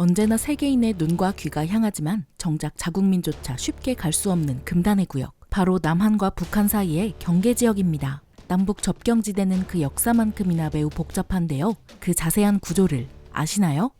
언제나 세계인의 눈과 귀가 향하지만 정작 자국민조차 쉽게 갈 수 없는 금단의 구역. 바로 남한과 북한 사이의 경계 지역입니다. 남북 접경지대는 그 역사만큼이나 매우 복잡한데요. 그 자세한 구조를 아시나요?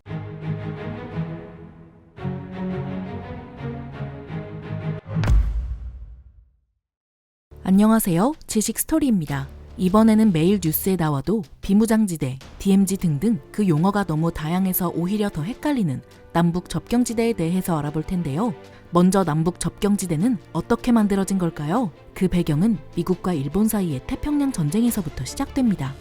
안녕하세요. 지식 스토리입니다. 이번에는 매일 뉴스에 나와도 비무장지대, DMZ 등등 그 용어가 너무 다양해서 오히려 더 헷갈리는 남북 접경지대에 대해서 알아볼 텐데요. 먼저 남북 접경지대는 어떻게 만들어진 걸까요? 그 배경은 미국과 일본 사이의 태평양 전쟁에서부터 시작됩니다.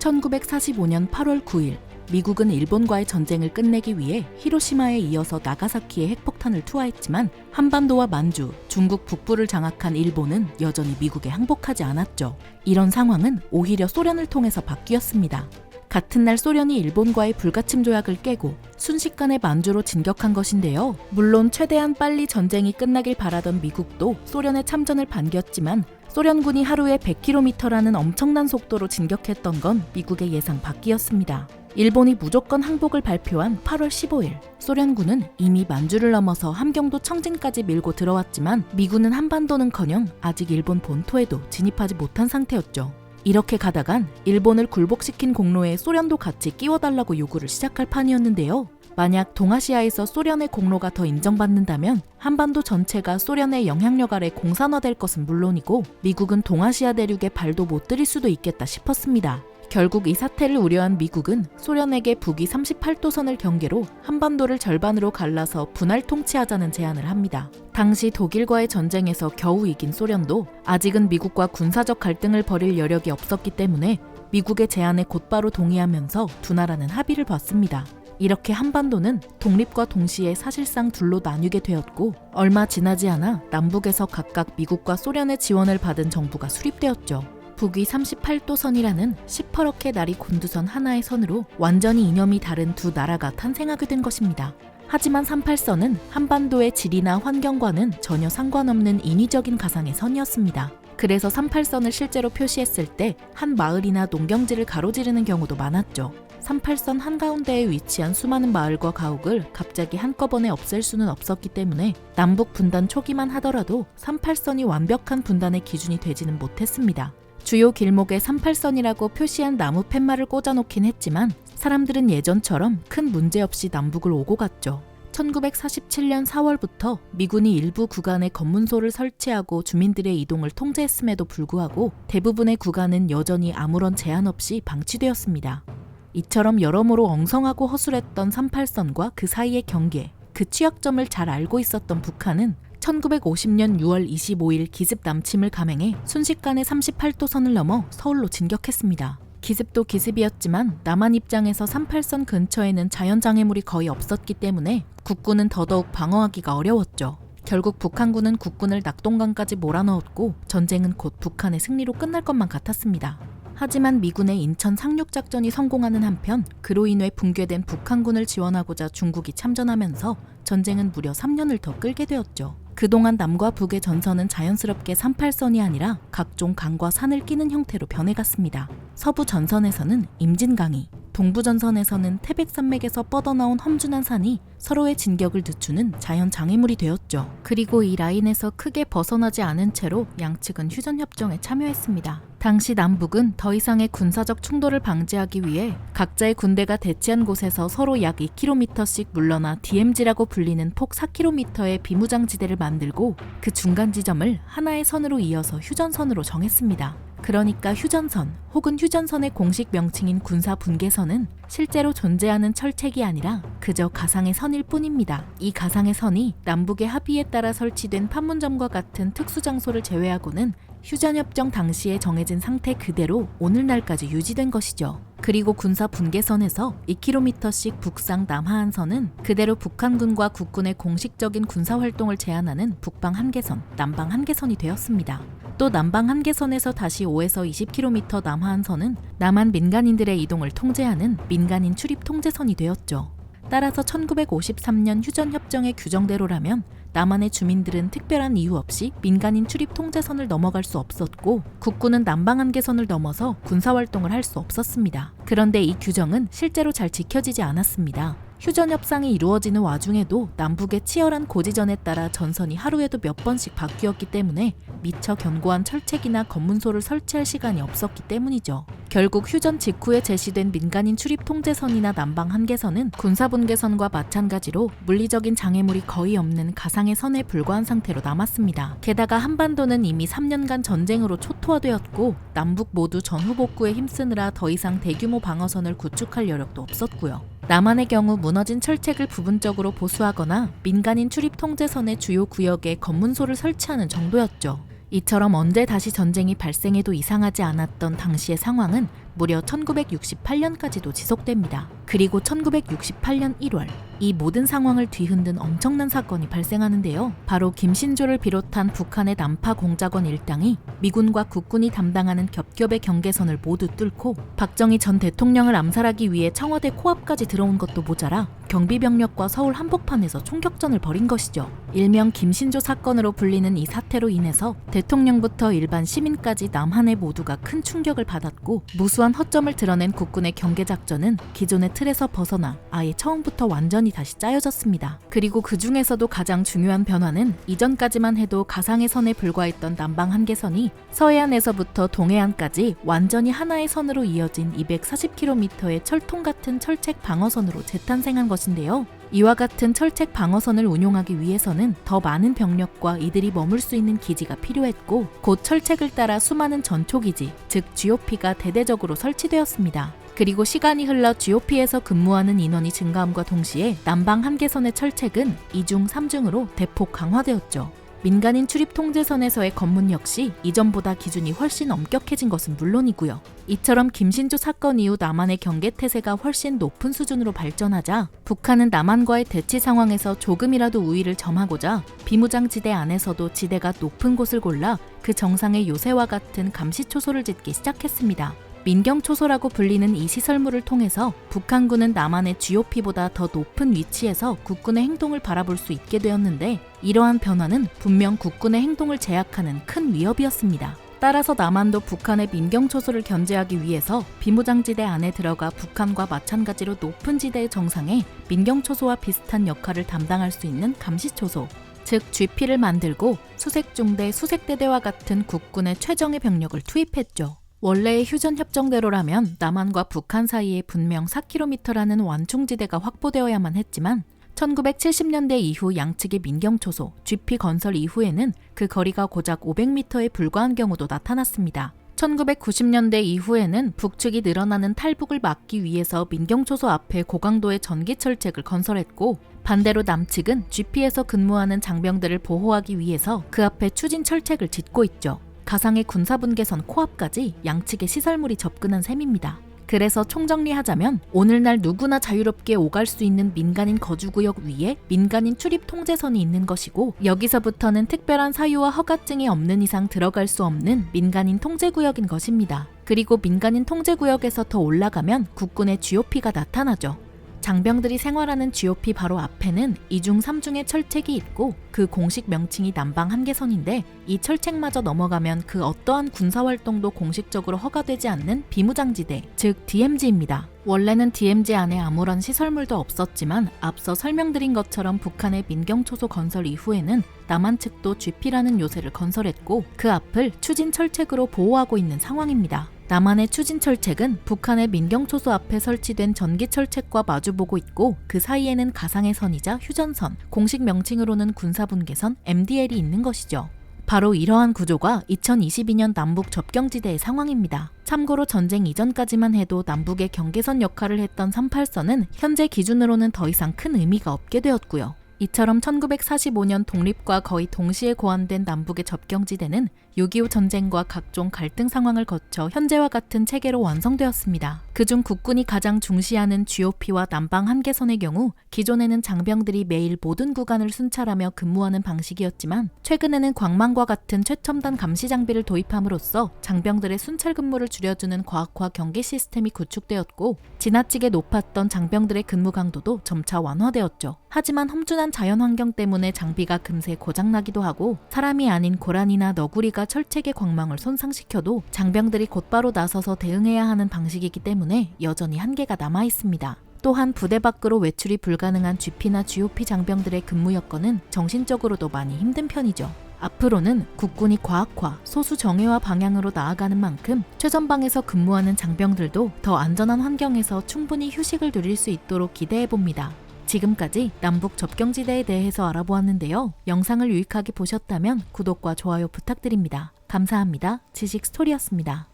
1945년 8월 9일 미국은 일본과의 전쟁을 끝내기 위해 히로시마에 이어서 나가사키에 핵폭탄을 투하했지만 한반도와 만주, 중국 북부를 장악한 일본은 여전히 미국에 항복하지 않았죠. 이런 상황은 오히려 소련을 통해서 바뀌었습니다. 같은 날 소련이 일본과의 불가침 조약을 깨고 순식간에 만주로 진격한 것인데요. 물론 최대한 빨리 전쟁이 끝나길 바라던 미국도 소련의 참전을 반겼지만 소련군이 하루에 100km라는 엄청난 속도로 진격했던 건 미국의 예상 밖이었습니다. 일본이 무조건 항복을 발표한 8월 15일, 소련군은 이미 만주를 넘어서 함경도 청진까지 밀고 들어왔지만 미군은 한반도는커녕 아직 일본 본토에도 진입하지 못한 상태였죠. 이렇게 가다간 일본을 굴복시킨 공로에 소련도 같이 끼워달라고 요구를 시작할 판이었는데요. 만약 동아시아에서 소련의 공로가 더 인정받는다면 한반도 전체가 소련의 영향력 아래 공산화될 것은 물론이고 미국은 동아시아 대륙에 발도 못 들일 수도 있겠다 싶었습니다. 결국 이 사태를 우려한 미국은 소련에게 북위 38도선을 경계로 한반도를 절반으로 갈라서 분할 통치하자는 제안을 합니다. 당시 독일과의 전쟁에서 겨우 이긴 소련도 아직은 미국과 군사적 갈등을 벌일 여력이 없었기 때문에 미국의 제안에 곧바로 동의하면서 두 나라는 합의를 봤습니다. 이렇게 한반도는 독립과 동시에 사실상 둘로 나뉘게 되었고 얼마 지나지 않아 남북에서 각각 미국과 소련의 지원을 받은 정부가 수립되었죠. 북위 38도선이라는 시퍼렇게 날이 곤두선 하나의 선으로 완전히 이념이 다른 두 나라가 탄생하게 된 것입니다. 하지만 38선은 한반도의 지리나 환경과는 전혀 상관없는 인위적인 가상의 선이었습니다. 그래서 38선을 실제로 표시했을 때 한 마을이나 농경지를 가로지르는 경우도 많았죠. 38선 한가운데에 위치한 수많은 마을과 가옥을 갑자기 한꺼번에 없앨 수는 없었기 때문에 남북 분단 초기만 하더라도 38선이 완벽한 분단의 기준이 되지는 못했습니다. 주요 길목에 38선이라고 표시한 나무 팻말을 꽂아놓긴 했지만 사람들은 예전처럼 큰 문제 없이 남북을 오고 갔죠. 1947년 4월부터 미군이 일부 구간에 검문소를 설치하고 주민들의 이동을 통제했음에도 불구하고 대부분의 구간은 여전히 아무런 제한 없이 방치되었습니다. 이처럼 여러모로 엉성하고 허술했던 38선과 그 사이의 경계, 그 취약점을 잘 알고 있었던 북한은 1950년 6월 25일 기습 남침을 감행해 순식간에 38도 선을 넘어 서울로 진격했습니다. 기습도 기습이었지만 남한 입장에서 38선 근처에는 자연장애물이 거의 없었기 때문에 국군은 더더욱 방어하기가 어려웠죠. 결국 북한군은 국군을 낙동강까지 몰아넣었고 전쟁은 곧 북한의 승리로 끝날 것만 같았습니다. 하지만 미군의 인천 상륙작전이 성공하는 한편 그로 인해 붕괴된 북한군을 지원하고자 중국이 참전하면서 전쟁은 무려 3년을 더 끌게 되었죠. 그동안 남과 북의 전선은 자연스럽게 38선이 아니라 각종 강과 산을 끼는 형태로 변해갔습니다. 서부 전선에서는 임진강이, 동부 전선에서는 태백산맥에서 뻗어나온 험준한 산이 서로의 진격을 늦추는 자연 장애물이 되었죠. 그리고 이 라인에서 크게 벗어나지 않은 채로 양측은 휴전협정에 참여했습니다. 당시 남북은 더 이상의 군사적 충돌을 방지하기 위해 각자의 군대가 대치한 곳에서 서로 약 2km씩 물러나 DMZ라고 불리는 폭 4km의 비무장지대를 만들고 그 중간 지점을 하나의 선으로 이어서 휴전선으로 정했습니다. 그러니까 휴전선 혹은 휴전선의 공식 명칭인 군사 분계선은 실제로 존재하는 철책이 아니라 그저 가상의 선일 뿐입니다. 이 가상의 선이 남북의 합의에 따라 설치된 판문점과 같은 특수 장소를 제외하고는 휴전협정 당시에 정해진 상태 그대로 오늘날까지 유지된 것이죠. 그리고 군사 분계선에서 2km씩 북상 남하한선은 그대로 북한군과 국군의 공식적인 군사 활동을 제한하는 북방 한계선, 남방 한계선이 되었습니다. 또 남방 한계선에서 다시 5에서 20km 남하한선은 남한 민간인들의 이동을 통제하는 민간인 출입 통제선이 되었죠. 따라서 1953년 휴전협정의 규정대로라면 남한의 주민들은 특별한 이유 없이 민간인 출입 통제선을 넘어갈 수 없었고 국군은 남방 한계선을 넘어서 군사 활동을 할 수 없었습니다. 그런데 이 규정은 실제로 잘 지켜지지 않았습니다. 휴전 협상이 이루어지는 와중에도 남북의 치열한 고지전에 따라 전선이 하루에도 몇 번씩 바뀌었기 때문에 미처 견고한 철책이나 검문소를 설치할 시간이 없었기 때문이죠. 결국 휴전 직후에 제시된 민간인 출입 통제선이나 남방 한계선은 군사분계선과 마찬가지로 물리적인 장애물이 거의 없는 가상의 선에 불과한 상태로 남았습니다. 게다가 한반도는 이미 3년간 전쟁으로 초토화되었고 남북 모두 전후 복구에 힘쓰느라 더 이상 대규모 방어선을 구축할 여력도 없었고요. 남한의 경우 무너진 철책을 부분적으로 보수하거나 민간인 출입 통제선의 주요 구역에 검문소를 설치하는 정도였죠. 이처럼 언제 다시 전쟁이 발생해도 이상하지 않았던 당시의 상황은 무려 1968년까지도 지속됩니다. 그리고 1968년 1월 이 모든 상황을 뒤흔든 엄청난 사건이 발생하는데요. 바로 김신조를 비롯한 북한의 남파 공작원 일당이 미군과 국군이 담당하는 겹겹의 경계선을 모두 뚫고 박정희 전 대통령을 암살하기 위해 청와대 코앞까지 들어온 것도 모자라 경비병력과 서울 한복판에서 총격전을 벌인 것이죠. 일명 김신조 사건으로 불리는 이 사태로 인해서 대통령부터 일반 시민까지 남한의 모두가 큰 충격을 받았고 무수한 허점을 드러낸 국군의 경계 작전은 기존의 틀에서 벗어나 아예 처음부터 완전히 다시 짜여졌습니다. 그리고 그 중에서도 가장 중요한 변화는 이전까지만 해도 가상의 선에 불과했던 남방 한계선이 서해안에서부터 동해안까지 완전히 하나의 선으로 이어진 240km의 철통 같은 철책 방어선으로 재탄생한 것 인데요. 이와 같은 철책 방어선을 운용하기 위해서는 더 많은 병력과 이들이 머물 수 있는 기지가 필요했고 곧 철책을 따라 수많은 전초기지, 즉 GOP가 대대적으로 설치되었습니다. 그리고 시간이 흘러 GOP에서 근무하는 인원이 증가함과 동시에 남방 한계선의 철책은 2중, 3중으로 대폭 강화되었죠. 민간인 출입 통제선에서의 검문 역시 이전보다 기준이 훨씬 엄격해진 것은 물론이고요. 이처럼 김신조 사건 이후 남한의 경계 태세가 훨씬 높은 수준으로 발전하자 북한은 남한과의 대치 상황에서 조금이라도 우위를 점하고자 비무장지대 안에서도 지대가 높은 곳을 골라 그 정상에 요새와 같은 감시초소를 짓기 시작했습니다. 민경초소라고 불리는 이 시설물을 통해서 북한군은 남한의 GOP보다 더 높은 위치에서 국군의 행동을 바라볼 수 있게 되었는데 이러한 변화는 분명 국군의 행동을 제약하는 큰 위협이었습니다. 따라서 남한도 북한의 민경초소를 견제하기 위해서 비무장지대 안에 들어가 북한과 마찬가지로 높은 지대의 정상에 민경초소와 비슷한 역할을 담당할 수 있는 감시초소, 즉 GP를 만들고 수색중대, 수색대대와 같은 국군의 최정예 병력을 투입했죠. 원래의 휴전 협정대로라면 남한과 북한 사이에 분명 4km라는 완충지대가 확보되어야만 했지만 1970년대 이후 양측의 민경초소, GP 건설 이후에는 그 거리가 고작 500m에 불과한 경우도 나타났습니다. 1990년대 이후에는 북측이 늘어나는 탈북을 막기 위해서 민경초소 앞에 고강도의 전기철책을 건설했고 반대로 남측은 GP에서 근무하는 장병들을 보호하기 위해서 그 앞에 추진철책을 짓고 있죠. 가상의 군사분계선 코앞까지 양측의 시설물이 접근한 셈입니다. 그래서 총정리하자면 오늘날 누구나 자유롭게 오갈 수 있는 민간인 거주구역 위에 민간인 출입 통제선이 있는 것이고 여기서부터는 특별한 사유와 허가증이 없는 이상 들어갈 수 없는 민간인 통제구역인 것입니다. 그리고 민간인 통제구역에서 더 올라가면 국군의 GOP가 나타나죠. 장병들이 생활하는 GOP 바로 앞에는 2중 3중의 철책이 있고 그 공식 명칭이 남방 한계선인데 이 철책마저 넘어가면 그 어떠한 군사활동도 공식적으로 허가되지 않는 비무장지대, 즉 DMZ입니다. 원래는 DMZ 안에 아무런 시설물도 없었지만 앞서 설명드린 것처럼 북한의 민경초소 건설 이후에는 남한 측도 GP라는 요새를 건설했고 그 앞을 추진 철책으로 보호하고 있는 상황입니다. 남한의 추진철책은 북한의 민경초소 앞에 설치된 전기철책과 마주보고 있고 그 사이에는 가상의 선이자 휴전선, 공식 명칭으로는 군사분계선 MDL이 있는 것이죠. 바로 이러한 구조가 2022년 남북 접경지대의 상황입니다. 참고로 전쟁 이전까지만 해도 남북의 경계선 역할을 했던 38선은 현재 기준으로는 더 이상 큰 의미가 없게 되었고요. 이처럼 1945년 독립과 거의 동시에 고안된 남북의 접경지대는 6.25 전쟁과 각종 갈등 상황을 거쳐 현재와 같은 체계로 완성되었습니다. 그중 국군이 가장 중시하는 GOP와 남방 한계선의 경우 기존에는 장병들이 매일 모든 구간을 순찰하며 근무하는 방식이었지만 최근에는 광망과 같은 최첨단 감시 장비를 도입함으로써 장병들의 순찰 근무를 줄여주는 과학화 경계 시스템이 구축되었고 지나치게 높았던 장병들의 근무 강도도 점차 완화되었죠. 하지만 험준한 자연 환경 때문에 장비가 금세 고장나기도 하고 사람이 아닌 고라니나 너구리 가 철책의 광망을 손상시켜도 장병들이 곧바로 나서서 대응해야 하는 방식이기 때문에 여전히 한계가 남아 있습니다. 또한 부대 밖으로 외출이 불가능한 GP나 GOP 장병들의 근무 여건은 정신적으로도 많이 힘든 편이죠. 앞으로는 국군이 과학화, 소수 정예화 방향으로 나아가는 만큼 최전방에서 근무하는 장병들도 더 안전한 환경에서 충분히 휴식을 누릴 수 있도록 기대해 봅니다. 지금까지 남북 접경지대에 대해서 알아보았는데요. 영상을 유익하게 보셨다면 구독과 좋아요 부탁드립니다. 감사합니다. 지식 스토리였습니다.